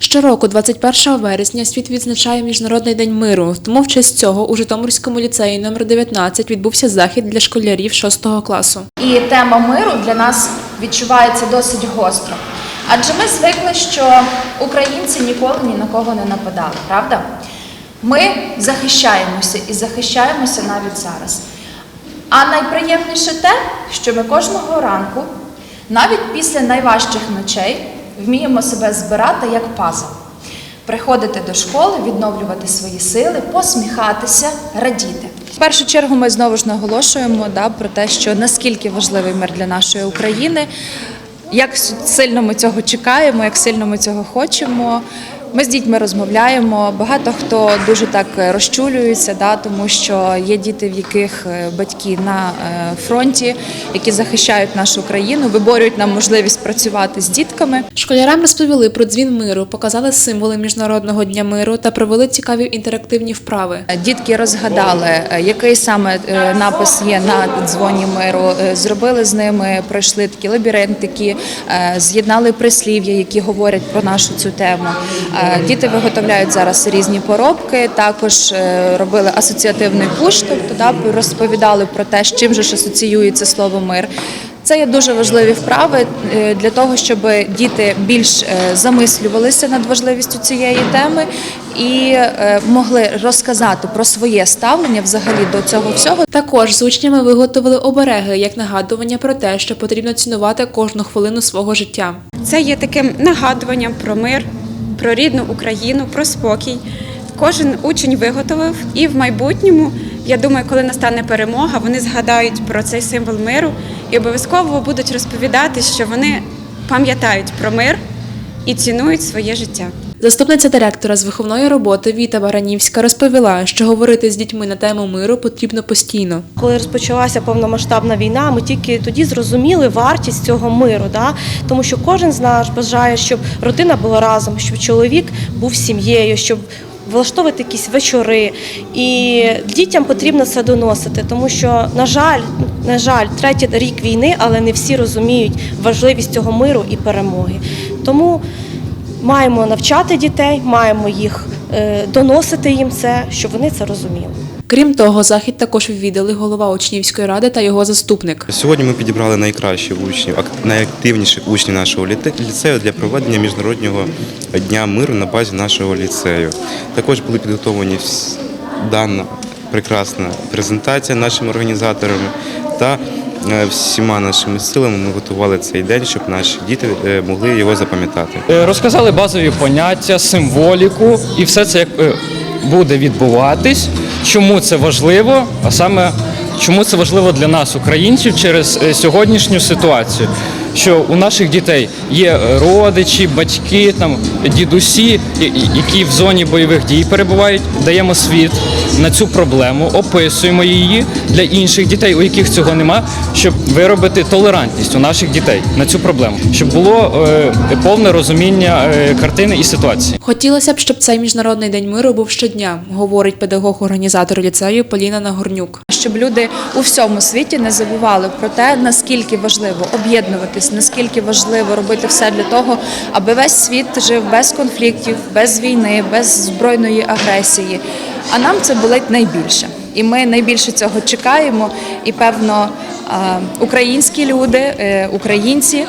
Щороку, 21 вересня, світ відзначає Міжнародний день миру. Тому в честь цього у Житомирському ліцеї номер 19 відбувся захід для школярів 6 класу. І тема миру для нас відчувається досить гостро. Адже ми звикли, що українці ніколи ні на кого не нападали, правда? Ми захищаємося і захищаємося навіть зараз. А найприємніше те, що ми кожного ранку, навіть після найважчих ночей, вміємо себе збирати як пазл. Приходити до школи, відновлювати свої сили, посміхатися, радіти. В першу чергу ми знову ж наголошуємо да, про те, що наскільки важливий мир для нашої України, як сильно ми цього чекаємо, як сильно ми цього хочемо. Ми з дітьми розмовляємо. Багато хто дуже так розчулюється, да, тому що є діти, в яких е, батьки на е, фронті, які захищають нашу країну, виборюють нам можливість працювати з дітками. Школярам розповіли про дзвін миру, показали символи Міжнародного дня миру та провели цікаві інтерактивні вправи. Дітки розгадали, е, який саме напис є на дзвоні миру. Зробили з ними, пройшли такі лабіринтики, з'єднали прислів'я, які говорять про нашу цю тему. Е, Діти виготовляють зараз різні поробки. Також е, робили асоціативний пуш, тобто да, розповідали про те, з чим же ж асоціюється слово мир. Це є дуже важливі вправи е, для того, щоб діти більш замислювалися над важливістю цієї теми і могли розказати про своє ставлення взагалі до цього всього. Також з учнями виготовили обереги як нагадування про те, що потрібно цінувати кожну хвилину свого життя. Це є таким нагадуванням про мир, про рідну Україну, про спокій. Кожен учень виготовив, і в майбутньому, я думаю, коли настане перемога, вони згадають про цей символ миру і обов'язково будуть розповідати, що вони пам'ятають про мир і цінують своє життя. Заступниця директора з виховної роботи Віта Баранівська розповіла, що говорити з дітьми на тему миру потрібно постійно. Коли розпочалася повномасштабна війна, ми тільки тоді зрозуміли вартість цього миру, да? тому що кожен з нас бажає, щоб родина була разом, щоб чоловік був сім'єю, щоб влаштовувати якісь вечори. І дітям потрібно це доносити, тому що, на жаль, на жаль, третій рік війни, але не всі розуміють важливість цього миру і перемоги. Тому маємо навчати дітей, маємо їх е, доносити їм це, щоб вони це розуміли. Крім того, захід також відвідали голова учнівської ради та його заступник. Сьогодні ми підібрали найкращих учнів, ак- найактивніших учнів нашого ліцею для проведення міжнародного дня миру на базі нашого ліцею. Також були підготовлені дана прекрасна презентація нашими організаторами та всіма нашими силами ми готували цей день, щоб наші діти е, могли його запам'ятати. Е, Розказали базові поняття, символіку і все це як е, буде відбуватись, чому це важливо, а саме чому це важливо для нас, українців, через е, сьогоднішню ситуацію. Що у наших дітей є е, родичі, батьки, там дідусі, які в зоні бойових дій перебувають. Даємо світ на цю проблему, описуємо її для інших дітей, у яких цього нема, щоб виробити толерантність у наших дітей на цю проблему, щоб було е, повне розуміння е, картини і ситуації. Хотілося б, щоб цей міжнародний день миру був щодня, говорить педагог-організатор ліцею Поліна Нагорнюк. щоб люди у всьому світі не забували про те, наскільки важливо об'єднуватись, наскільки важливо робити все для того, аби весь світ жив без конфліктів, без війни, без збройної агресії. А нам це болить найбільше. І ми найбільше цього чекаємо. І певно, українські люди, е, українці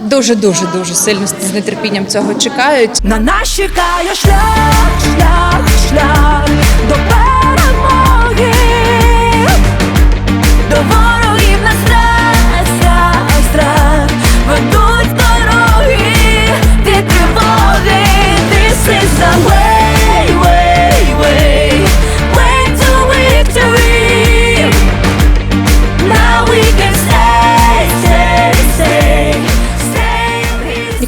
дуже дуже дуже сильно з нетерпінням цього чекають. На нас чекає шлях, шлях, шлях до перемоги, до ворогів